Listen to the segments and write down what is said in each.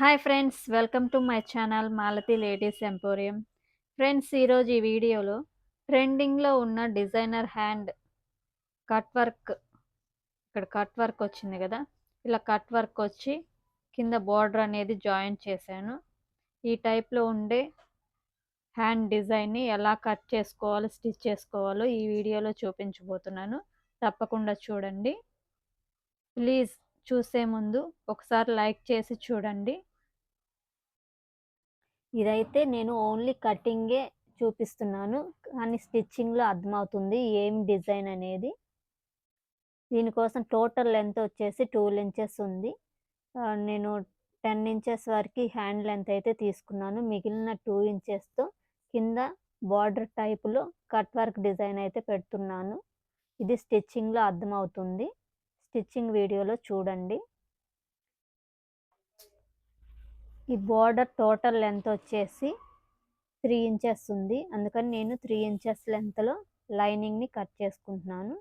Hi friends welcome to my channel Malathi ladies emporium friends ఈరోజు ఈ వీడియోలో ట్రెండింగ్లో ఉన్న డిజైనర్ హ్యాండ్ కట్ వర్క్ ఇక్కడ కట్ వర్క్ వచ్చింది కదా? ఇలా కట్ వర్క్ వచ్చి కింద బార్డర్ అనేది జాయిన్ చేశాను. ఈ టైప్లో ఉండే హ్యాండ్ డిజైన్ని ఎలా కట్ చేసుకోవాలో స్టిచ్ చేసుకోవాలో ఈ వీడియోలో చూపించబోతున్నాను. తప్పకుండా చూడండి. ప్లీజ్ చూసే ముందు ఒకసారి లైక్ చేసి చూడండి. ఇదైతే నేను ఓన్లీ కటింగే చూపిస్తున్నాను. కానీ స్టిచ్చింగ్లో అర్థమవుతుంది ఏం డిజైన్ అనేది. దీనికోసం టోటల్ లెంత్ వచ్చేసి టూ ఇంచెస్ ఉంది. నేను టెన్ ఇంచెస్ వరకు హ్యాండ్ లెంత్ అయితే తీసుకున్నాను. మిగిలిన టూ ఇంచెస్తో కింద బార్డర్ టైపులో కట్ వర్క్ డిజైన్ అయితే పెడుతున్నాను. ఇది స్టిచ్చింగ్లో అర్థమవుతుంది. స్టిచ్చింగ్ వీడియోలో చూడండి. ఈ బార్డర్ టోటల్ లెంత్ వచ్చేసి త్రీ ఇంచెస్ ఉంది. అందుకని నేను త్రీ ఇంచెస్ లెంత్లో లైనింగ్ని కట్ చేసుకుంటున్నాను.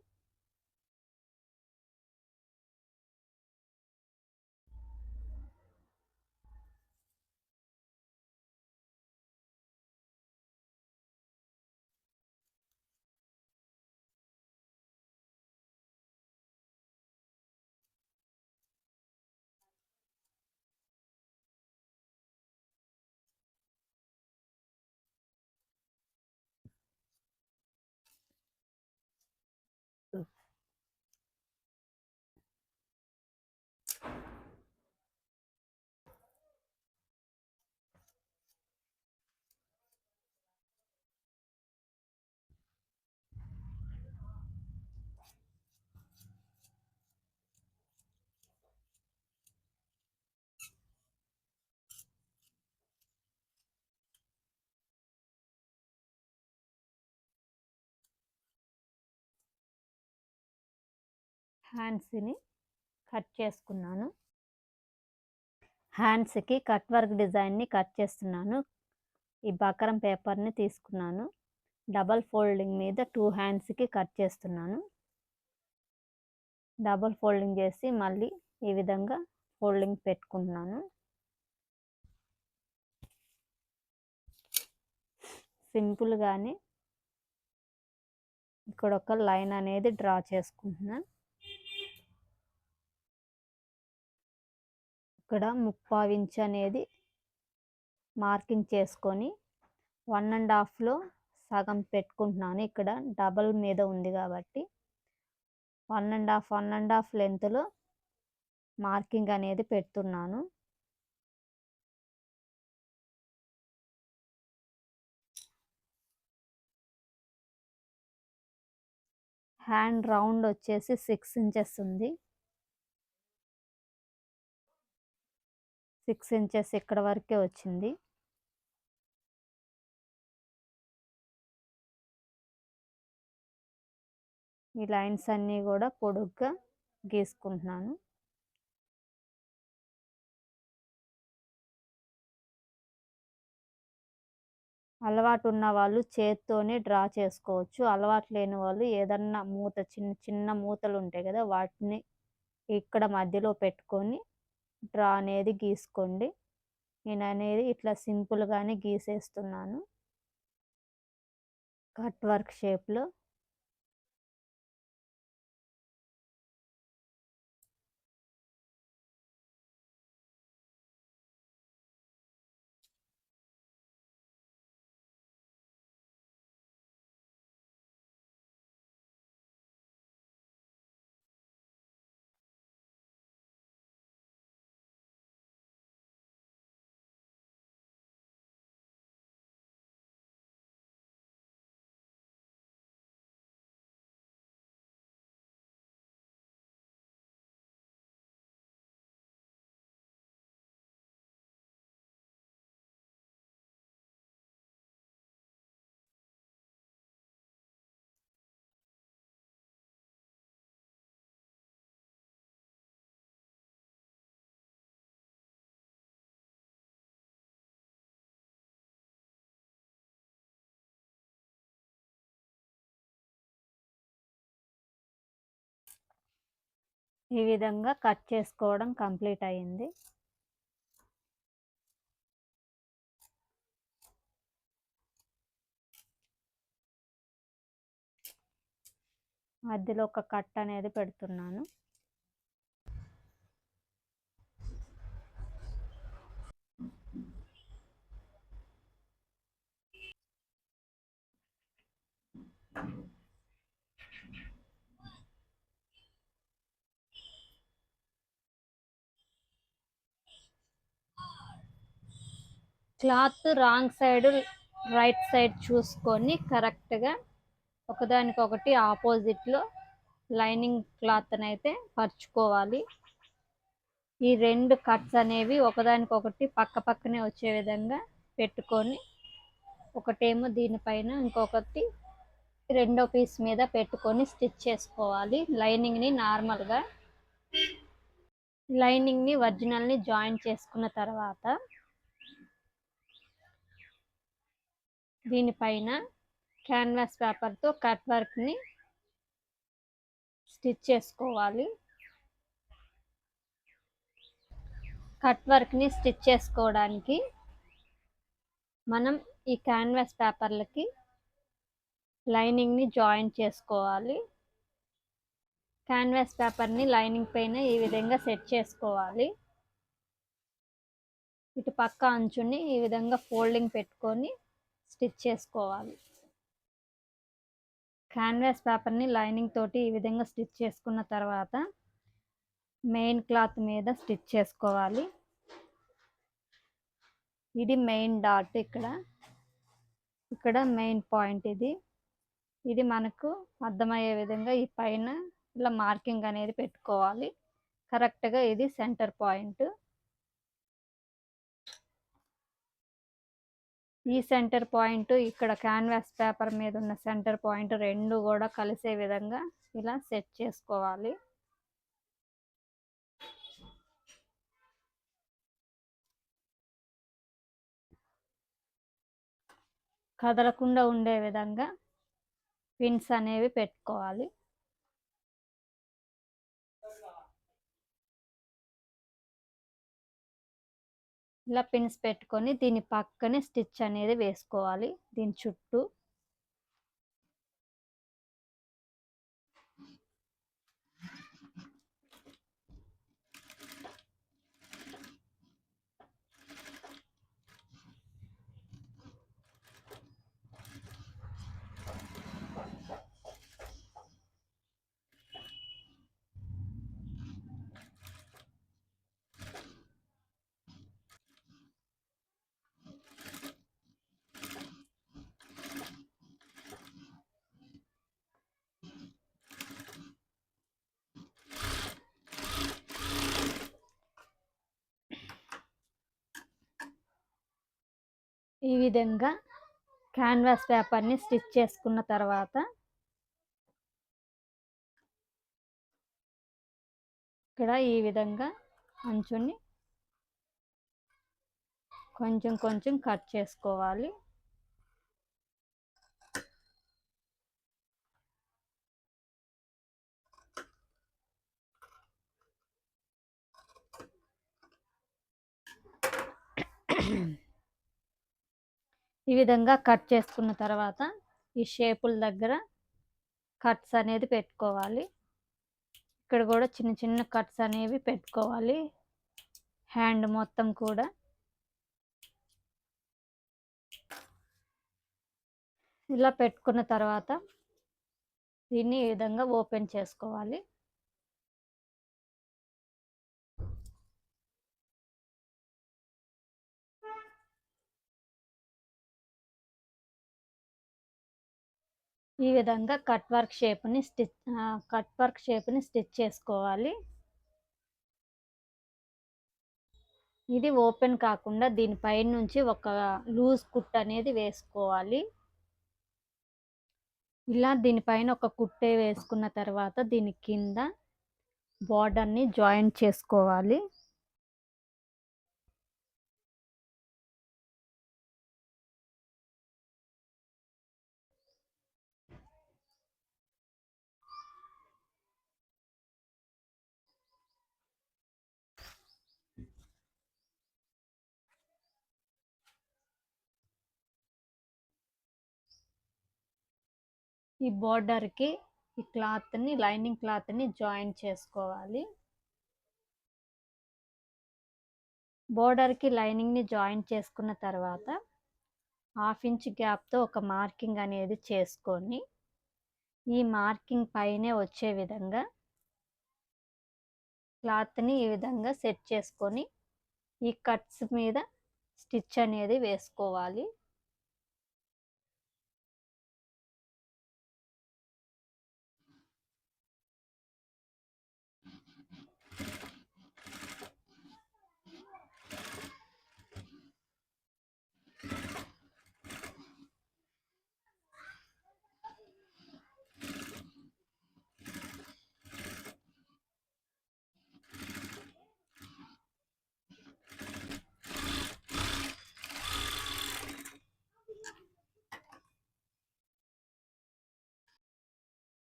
హ్యాండ్స్ని కట్ చేసుకున్నాను. హ్యాండ్స్కి కట్ వర్క్ డిజైన్ని కట్ చేస్తున్నాను. ఈ బకరం పేపర్ని తీసుకున్నాను. డబల్ ఫోల్డింగ్ మీద టూ హ్యాండ్స్కి కట్ చేస్తున్నాను. డబల్ ఫోల్డింగ్ చేసి మళ్ళీ ఈ విధంగా ఫోల్డింగ్ పెట్టుకుంటున్నాను. సింపుల్గానే ఇక్కడ ఒక లైన్ అనేది డ్రా చేసుకుంటున్నాను. ఇక్కడ ముప్పై ఇంచ్ అనేది మార్కింగ్ చేసుకొని వన్ అండ్ హాఫ్లో సగం పెట్టుకుంటున్నాను. ఇక్కడ డబల్ మీద ఉంది కాబట్టి one and half one and half లెంత్లో మార్కింగ్ అనేది పెడుతున్నాను. హ్యాండ్ రౌండ్ వచ్చేసి సిక్స్ ఇంచెస్ ఉంది. సిక్స్ ఇంచెస్ ఇక్కడ వరకే వచ్చింది. ఈ లైన్స్ అన్నీ కూడా పొడుగ్గా గీసుకుంటున్నాను. అలవాటు ఉన్న వాళ్ళు చేత్తోనే డ్రా చేసుకోవచ్చు. అలవాటు లేని వాళ్ళు ఏదన్నా మూత చిన్న చిన్న మూతలు ఉంటాయి కదా వాటిని ఇక్కడ మధ్యలో పెట్టుకొని డ్రా అనేది గీసుకోండి. నేను అనేది ఇట్లా సింపుల్గానే గీసేస్తున్నాను. కట్ వర్క్ షేప్లో. ఈ విధంగా కట్ చేసుకోవడం కంప్లీట్ అయింది మధ్యలో ఒక కట్ అనేది పెడుతున్నాను. Cloth wrong side right side చూసుకొని కరెక్ట్గా ఒకదానికొకటి ఆపోజిట్లో లైనింగ్ క్లాత్ని అయితే పరుచుకోవాలి. ఈ రెండు కట్స్ అనేవి ఒకదానికొకటి పక్క పక్కనే వచ్చే విధంగా పెట్టుకొని ఒకటేమో దీనిపైన ఇంకొకటి రెండో పీస్ మీద పెట్టుకొని స్టిచ్ చేసుకోవాలి. లైనింగ్ని నార్మల్గా లైనింగ్ని ఒరిజినల్ని జాయిన్ చేసుకున్న తర్వాత దీనిపైన క్యాన్వాస్ పేపర్తో కట్ వర్క్ని స్టిచ్ చేసుకోవాలి. కట్ వర్క్ని స్టిచ్ చేసుకోవడానికి మనం ఈ క్యాన్వాస్ పేపర్లకి లైనింగ్ని జాయిన్ చేసుకోవాలి. క్యాన్వాస్ పేపర్ని లైనింగ్ పైన ఈ విధంగా సెట్ చేసుకోవాలి. ఇటు పక్క అంచుని ఈ విధంగా ఫోల్డింగ్ పెట్టుకొని స్టిచ్ చేసుకోవాలి. క్యాన్వాస్ పేపర్ని లైనింగ్ తోటి ఈ విధంగా స్టిచ్ చేసుకున్న తర్వాత మెయిన్ క్లాత్ మీద స్టిచ్ చేసుకోవాలి. ఇది మెయిన్ డాట్ ఇక్కడ. ఇక్కడ మెయిన్ పాయింట్ ఇది. ఇది మనకు అర్థమయ్యే విధంగా ఈ పైన ఇలా మార్కింగ్ అనేది పెట్టుకోవాలి. కరెక్ట్గా ఇది సెంటర్ పాయింట్. ఈ సెంటర్ పాయింట్ ఇక్కడ క్యాన్వాస్ పేపర్ మీద ఉన్న సెంటర్ పాయింట్ రెండు కూడా కలిసే విధంగా ఇలా సెట్ చేసుకోవాలి. కదలకుండా ఉండే విధంగా పిన్స్ అనేవి పెట్టుకోవాలి. ఇలా పిన్స్ పెట్టుకొని దీని పక్కనే స్టిచ్ అనేది వేసుకోవాలి. దీని చుట్టూ ఈ విధంగా క్యాన్వాస్ పేపర్ని స్టిచ్ చేసుకున్న తర్వాత ఇక్కడ ఈ విధంగా అంచుని కొంచెం కొంచెం కట్ చేసుకోవాలి. ఈ విధంగా కట్ చేసుకున్న తర్వాత ఈ షేపుల దగ్గర కట్స్ అనేది పెట్టుకోవాలి. ఇక్కడ కూడా చిన్న చిన్న కట్స్ అనేవి పెట్టుకోవాలి. హ్యాండ్ మొత్తం కూడా. ఇలా పెట్టుకున్న తర్వాత దీన్ని ఈ విధంగా ఓపెన్ చేసుకోవాలి. ఈ విధంగా కట్ వర్క్ షేప్ని స్టిచ్ కట్ వర్క్ షేప్ని స్టిచ్ చేసుకోవాలి. ఇది ఓపెన్ కాకుండా దీనిపై నుంచి ఒక లూజ్ కుట్ అనేది వేసుకోవాలి. ఇలా దీనిపైన ఒక కుట్టే వేసుకున్న తర్వాత దీని కింద బార్డర్ని జాయిన్ చేసుకోవాలి. ఈ బార్డర్కి ఈ క్లాత్ని లైనింగ్ క్లాత్ని జాయిన్ చేసుకోవాలి. బోర్డర్కి లైనింగ్ని జాయిన్ చేసుకున్న తర్వాత హాఫ్ ఇంచ్ గ్యాప్తో ఒక మార్కింగ్ అనేది చేసుకొని ఈ మార్కింగ్ పైనే వచ్చే విధంగా క్లాత్ని ఈ విధంగా సెట్ చేసుకొని ఈ కట్స్ మీద స్టిచ్ అనేది వేసుకోవాలి.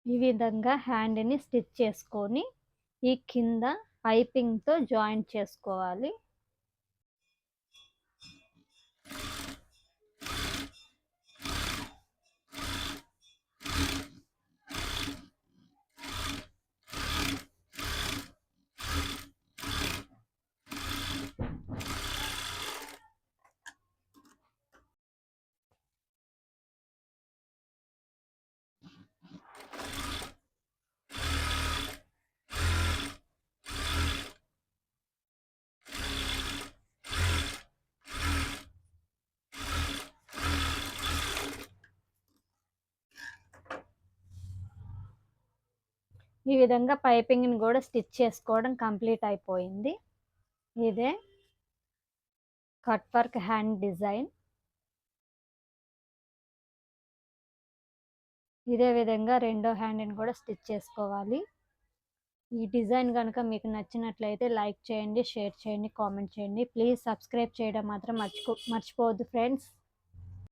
ఈ విధంగా హ్యాండ్ని స్టిచ్ చేసుకొని ఈ కింద పైపింగ్తో జాయింట్ చేసుకోవాలి. ఈ విధంగా పైపింగ్ని కూడా స్టిచ్ చేసుకోవడం కంప్లీట్ అయిపోయింది. ఇదే కట్ వర్క్ హ్యాండ్ డిజైన్. ఇదే విధంగా రెండో హ్యాండ్ని కూడా స్టిచ్ చేసుకోవాలి. ఈ డిజైన్ కనుక మీకు నచ్చినట్లయితే లైక్ చేయండి షేర్ చేయండి కామెంట్ చేయండి. ప్లీజ్ సబ్స్క్రైబ్ చేయడం మాత్రం మర్చిపో మర్చిపోవద్దు ఫ్రెండ్స్.